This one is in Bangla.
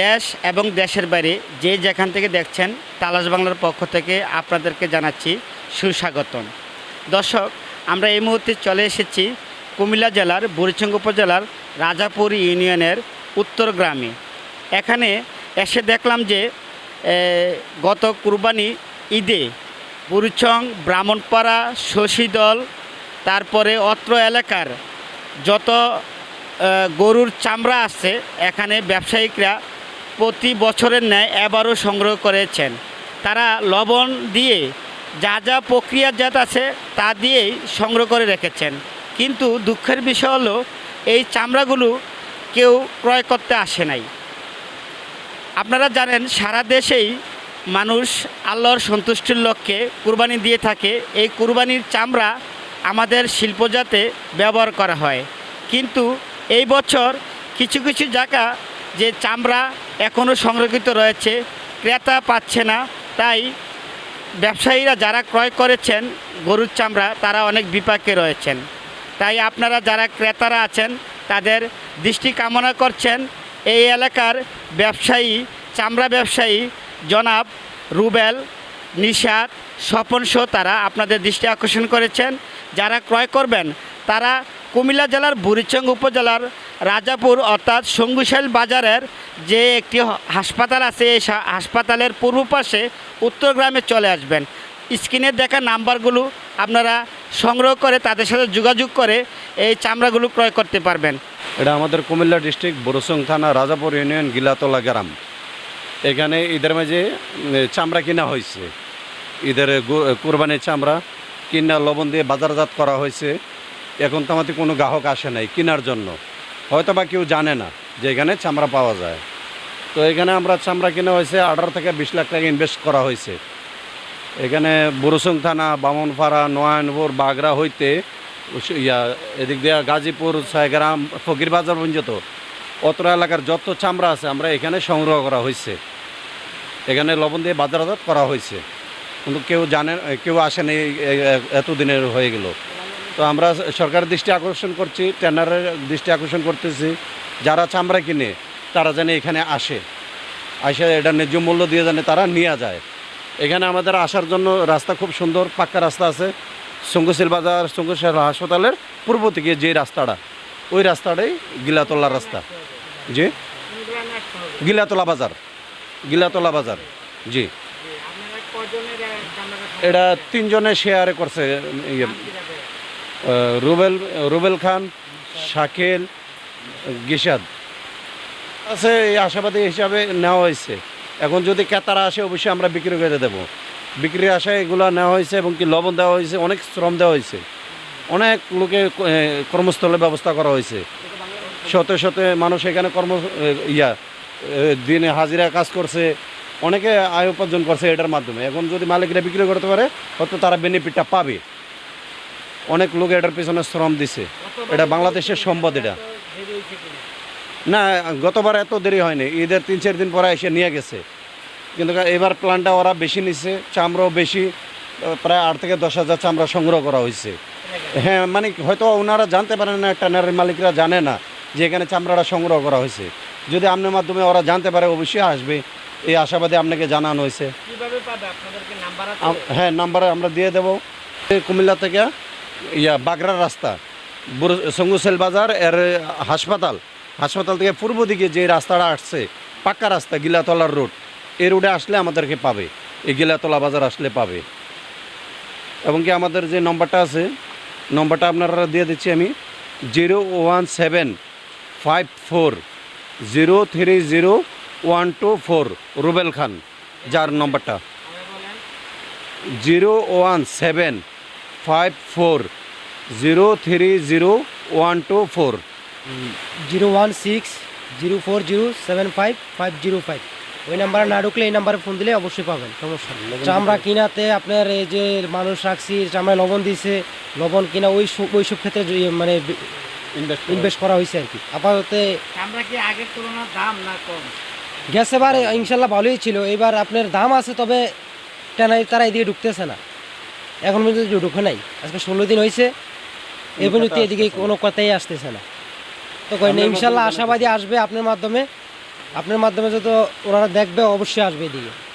দেশ এবং দেশের বাইরে যে যেখান থেকে দেখছেন তালাশ বাংলার পক্ষ থেকে আপনাদেরকে জানাচ্ছি সুস্বাগতম। দর্শক, আমরা এই মুহূর্তে চলে এসেছি কুমিল্লা জেলার বুড়িচঙ্গ উপজেলার রাজাপুর ইউনিয়নের উত্তর গ্রামে। এখানে এসে দেখলাম যে গত কুরবানি ঈদে বুড়িচং, ব্রাহ্মণপাড়া, শশীদল, তারপরে অত্র এলাকার যত গরুর চামড়া আছে, এখানে ব্যবসায়িকরা প্রতি বছরের ন্যায় এবারও সংগ্রহ করেছেন। তারা লবণ দিয়ে যা যা প্রক্রিয়াজাত আছে তা দিয়েই সংগ্রহ করে রেখেছেন। কিন্তু দুঃখের বিষয় হলো, এই চামড়াগুলো কেউ ক্রয় করতে আসে নাই। আপনারা জানেন, সারা দেশেই মানুষ আল্লাহর সন্তুষ্টির লক্ষ্যে কুরবানি দিয়ে থাকে। এই কুরবানির চামড়া আমাদের শিল্পজাতে ব্যবহার করা হয়। কিন্তু এই বছর কিছু কিছু জায়গা যে চামড়া এখনও সংরক্ষিত রয়েছে, ক্রেতা পাচ্ছে না। তাই ব্যবসায়ীরা যারা ক্রয় করেছেন গরুর চামড়া, তারা অনেক বিপাকে রয়েছেন। তাই আপনারা যারা ক্রেতারা আছেন, তাদের দৃষ্টি কামনা করছেন, এই এলাকার ব্যবসায়ী, চামড়া ব্যবসায়ী জনাব রুবেল নিশাদ স্বপন শো তারা আপনাদের দৃষ্টি আকর্ষণ করেছেন। যারা ক্রয় করবেন, তারা কুমিল্লা জেলার বুড়িচং উপজেলার রাজাপুর অর্থাৎ সঙ্গুশাইল বাজারের যে একটি হাসপাতাল আছে, এই হাসপাতালের পূর্ব পাশে উত্তর গ্রামে চলে আসবেন। স্ক্রিনে দেখা নাম্বারগুলো আপনারা সংগ্রহ করে তাদের সাথে যোগাযোগ করে এই চামড়াগুলো ক্রয় করতে পারবেন। এটা আমাদের কুমিল্লা ডিস্ট্রিক্ট বরসং থানা রাজাপুর ইউনিয়ন গিলাতলা গ্রাম। এখানে ঈদের মাঝে চামড়া কিনা হয়েছে। ঈদের কুরবানির চামড়া কিনা লবণ দিয়ে বাজারজাত করা হয়েছে। এখন তো আমাদের কোনো গ্রাহক আসে নাই কেনার জন্য। হয়তো বা কেউ জানে না যে এখানে চামড়া পাওয়া যায়। তো এখানে আমরা চামড়া কিনা হয়েছে, আঠারো থেকে বিশ লাখ টাকা ইনভেস্ট করা হয়েছে। এখানে বুরুসং থানা, বামনপাড়া, নয়নপুর, বাগড়া হইতে ইয়া, এদিক দিয়ে গাজীপুর, ছয়গ্রাম, ফকিরবাজার পর্যন্ত অত্র এলাকার যত চামড়া আছে আমরা এখানে সংগ্রহ করা হয়েছে। এখানে লবণ দিয়ে বাজারজাত করা হয়েছে। কিন্তু কেউ জানে, কেউ আসেনি এতদিনের হয়ে গেল। তো আমরা সরকারের দৃষ্টি আকর্ষণ করছি টেন্ডারের দৃষ্টি আকর্ষণ করতেছি। যারা চামড়া কিনে তারা যেন এখানে আসে। আসে এটা ন্যায্য মূল্য দিয়ে জানে তারা নিয়ে যায়। এখানে আমাদের আসার জন্য রাস্তা খুব সুন্দর পাক্কা রাস্তা আছে। সঙ্গশীল বাজার সঙ্গশীল হাসপাতালের পূর্ব থেকে যে রাস্তাটা ওই রাস্তাটাই গিলাতলা রাস্তা। জি? গিলাতলা বাজার। গিলাতলা বাজার। জি। এটা তিনজনে শেয়ারে করছে ইয়ে, রুবেল রুবেল খান, শাকিল গিসাদ আছে এই আশাবাদী হিসাবে নেওয়া হয়েছে। এখন যদি ক্রেতারা আসে, অবশ্যই আমরা বিক্রি করে দেবো। বিক্রির আশায় এগুলো নেওয়া হয়েছে এবং কি লবণ দেওয়া হয়েছে, অনেক শ্রম দেওয়া হয়েছে। অনেক লোকে কর্মস্থলের ব্যবস্থা করা হয়েছে। শত শত মানুষ এখানে কর্ম ইয়া দিনে হাজিরা কাজ করছে। অনেকে আয় উপার্জন করছে এটার মাধ্যমে। এখন যদি মালিকরা বিক্রি করতে পারে, হয়তো তারা বেনিফিটটা পাবে। অনেক লোক এটার পিছনে শ্রম দিছে। এটা বাংলাদেশের সম্পদ এটা। না গতবার এত দেরি হয়নি। ঈদের তিন চার দিন পরে এসে নিয়ে গেছে। কিন্তু এবার প্ল্যানটা ওরা বেশি নিচ্ছে চামড়াও বেশি প্রায় আট থেকে দশ হাজার চামড়া সংগ্রহ করা হয়েছে। হ্যাঁ মানে হয়তো ওনারা জানতে পারেন না ট্যানারের মালিকরা জানে না যে এখানে চামড়াটা সংগ্রহ করা হয়েছে। যদি আপনার মাধ্যমে ওরা জানতে পারে অবশ্যই আসবে। এই আশাবাদী আপনাকে জানানো হয়েছে। হ্যাঁ নাম্বারে আমরা দিয়ে দেবো। কুমিল্লা থেকে ইয়া বাগড়ার রাস্তা। সঙ্গুসেল বাজার এর হাসপাতাল। হাসপাতাল থেকে পূর্ব দিকে যে রাস্তাটা আসছে পাক্কা রাস্তা গিলাতলার রোড। এই রোডে আসলে আমাদেরকে পাবে। এই গিলাতলা বাজার আসলে পাবে। এবং কি আমাদের যে নম্বরটা আছে নম্বরটা আপনারা দিয়ে দিচ্ছি আমি zero one seven five four zero three zero one two four Rubel Khan যার নম্বরটা। Zero one seven five four zero three zero one two four zero one six zero four zero seven five five zero five ওই নাম্বারে না ঢুকলে এই নাম্বারে ফোন দিলে অবশ্যই পাবেন। সমস্যা নেই চামড়া কিনাতে আপনার এই যে মানুষ রাখছি চামড়ায় লবণ দিয়েছে লবণ কিনা ওই সব ওই সব ক্ষেত্রে মানে ইনভেস্ট করা হয়েছে। আর কি। আপাতত আমরা কি আগের তুলনার দাম না কম? গ্যাস এবার ইনশাল্লাহ ভালোই ছিল। এবার আপনার দাম আছে তবে টানাই তারা এদিকে ঢুকতেছে না। এখন পর্যন্ত ঢুকে নাই। আজকে ষোলো দিন হয়েছে। এ পর্যন্ত এদিকে কোনো কথাই আসতেছে না। তো কই না, ইনশাল্লাহ আশাবাদী আসবে আপনার মাধ্যমে। আপনার মাধ্যমে যত ওনারা দেখবে অবশ্যই আসবে এদিকে।